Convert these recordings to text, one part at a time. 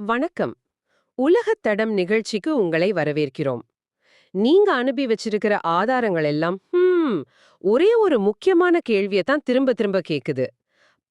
வணக்கம். உலகத் தடம் நிகழ்ச்சிக்கு உங்களை வரவேற்கிறோம். நீங்க அனுப்பி வச்சிருக்கிற ஆதாரங்கள் எல்லாம் ஹம், ஒரே ஒரு முக்கியமான கேள்வியை தான் திரும்ப திரும்ப கேக்குது.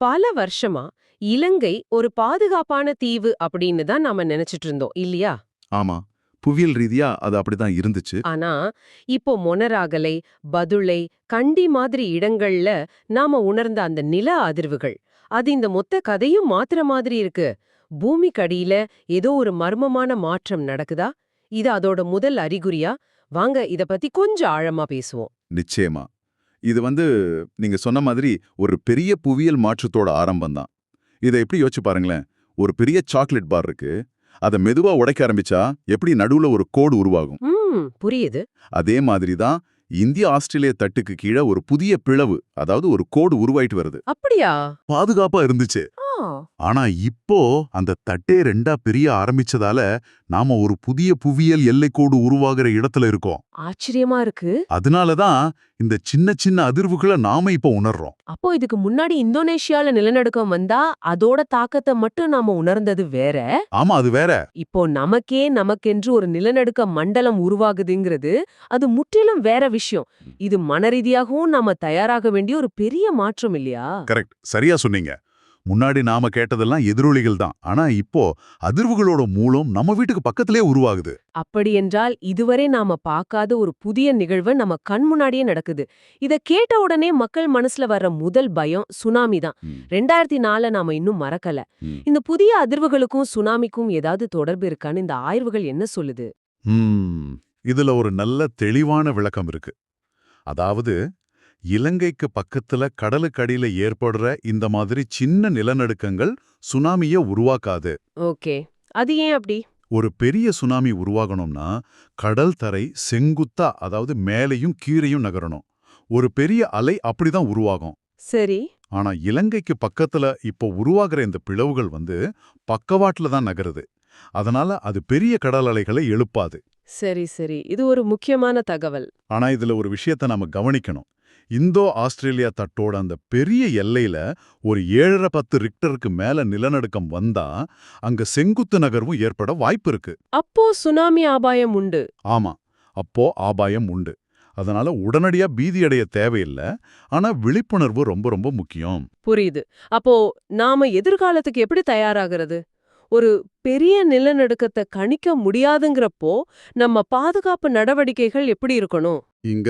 பல வருஷமா இலங்கை ஒரு பாதுகாப்பான தீவு அப்படின்னு தான் நாம நினைச்சிட்டு இருந்தோம் இல்லையா? ஆமா. புவியியல் ரீதியா அது அப்படிதான் இருந்துச்சு. ஆனா இப்போ மொனராகலை பதுளை கண்டி மாதிரி இடங்கள்ல நாம உணர்ந்த அந்த நில அதிர்வுகள் அது இந்த மொத்த கதையும் மாத்திர மாதிரி இருக்கு. பூமிக்கடியில ஏதோ ஒரு மர்மமான மாற்றம் நடக்குதா? இது அதோட முதல் அறிகுறியா? வாங்க இத பத்தி கொஞ்சம் ஆழமா பேசுவோம். நிச்சயமா. இது வந்து நீங்க சொன்ன மாதிரி ஒரு பெரிய புவியியல் மாற்றத்தோட ஆரம்பம் தான் இதை எப்படி யோசிச்சு பாருங்களேன். ஒரு பெரிய சாக்லேட் பார் இருக்கு. அதை மெதுவா உடைக்க ஆரம்பிச்சா எப்படி நடுவுல ஒரு கோடு உருவாகும்? புரியுது. அதே மாதிரி தான் இந்திய ஆஸ்திரேலிய தட்டுக்கு கீழே ஒரு புதிய பிளவு அதாவது ஒரு கோடு உருவாயிட்டு வருது. அப்படியா? பாதுகாப்பா இருந்துச்சு. ஆனா இப்போ அந்த தட்டே ரெண்டா பிரிய ஆரம்பிச்சதால நாம ஒரு புதிய புவியியல் எல்லைக்கோடு உருவாகிற இடத்துல இருக்கோம். ஆச்சரியமா இருக்கு. அதனாலதான் இந்த சின்ன சின்ன அதிர்வுகளை நாம இப்ப உணர்றோம். அப்போ இதுக்கு முன்னாடி இந்தோனேஷியால நிலநடுக்கம் வந்தா அதோட தாக்கத்தை மட்டும் நாம உணர்ந்தது வேற. ஆமா அது வேற. இப்போ நமக்கே நமக்கென்று ஒரு நிலநடுக்க மண்டலம் உருவாகுதுங்கிறது அது முற்றிலும் வேற விஷயம். இது மனரீதியாகவும் நாம தயாராக வேண்டிய ஒரு பெரிய மாற்றம் இல்லையா? கரெக்ட். சரியா சொன்னீங்க. முன்னாடி நாம கேட்டதெல்லாம் எதிரொலிகள் தான். ஆனா இப்போ அதிர்வுகளோட மூலம் நம்ம வீட்டுக்கு பக்கத்திலே உருவாகுது. அப்படியென்றால் இதுவரை நாம பார்க்காத ஒரு புதிய நிகழ்வு நம்ம கண் முன்னாடியே நடக்குது. இத கேட்ட உடனே மக்கள் மனசுல வர்ற முதல் பயம் சுனாமி தான். ரெண்டாயிரத்தி நால நாம இன்னும் மறக்கல. இந்த புதிய அதிர்வுகளுக்கும் சுனாமிக்கும் ஏதாவது தொடர்பு இருக்கான்னு இந்த ஆய்வுகள் என்ன சொல்லுது? இதுல ஒரு நல்ல தெளிவான விளக்கம் இருக்கு. அதாவது இலங்கைக்கு பக்கத்துல கடலுக்கடியில ஏற்படுற இந்த மாதிரி சின்ன நிலநடுக்கங்கள் சுனாமிய உருவாக்காது. ஓகே. அது ஏன் அப்படி? ஒரு பெரிய சுனாமி உருவாகணும்னா கடல் தரை செங்குத்தா அதாவது மேலையும் கீழையும் நகரணும். ஒரு பெரிய அலை அப்படிதான் உருவாகும். சரி. ஆனா இலங்கைக்கு பக்கத்துல இப்போ உருவாகிற இந்த பிளவுகள் வந்து பக்கவாட்டுல தான் நகருது. அதனால அது பெரிய கடல் அலைகளை எழுப்பாது. சரி சரி. இது ஒரு முக்கியமான தகவல். ஆனா இதுல ஒரு விஷயத்த நாம கவனிக்கணும். இந்தோ ஆஸ்திரேலியா தட்டோட அந்த பெரிய எல்லையில ஒரு ஏழரை பத்து ரிக்டருக்கு மேல நிலநடுக்கம் வந்தா அங்க செங்குத்து நகர்வும் ஏற்பட வாய்ப்பு இருக்கு. அப்போ சுனாமி ஆபாயம் உண்டு. ஆமா அப்போ ஆபாயம் உண்டு. அதனால உடனடியா பீதியடைய தேவையில்லை. ஆனா விழிப்புணர்வு ரொம்ப ரொம்ப முக்கியம். புரியுது. அப்போ நாம எதிர்காலத்துக்கு எப்படி தயாராகிறது? ஒரு பெரிய நிலநடுக்கத்தை கணிக்க முடியாதுங்கிறப்போ நம்ம பாதுகாப்பு நடவடிக்கைகள் எப்படி இருக்கணும்? இங்க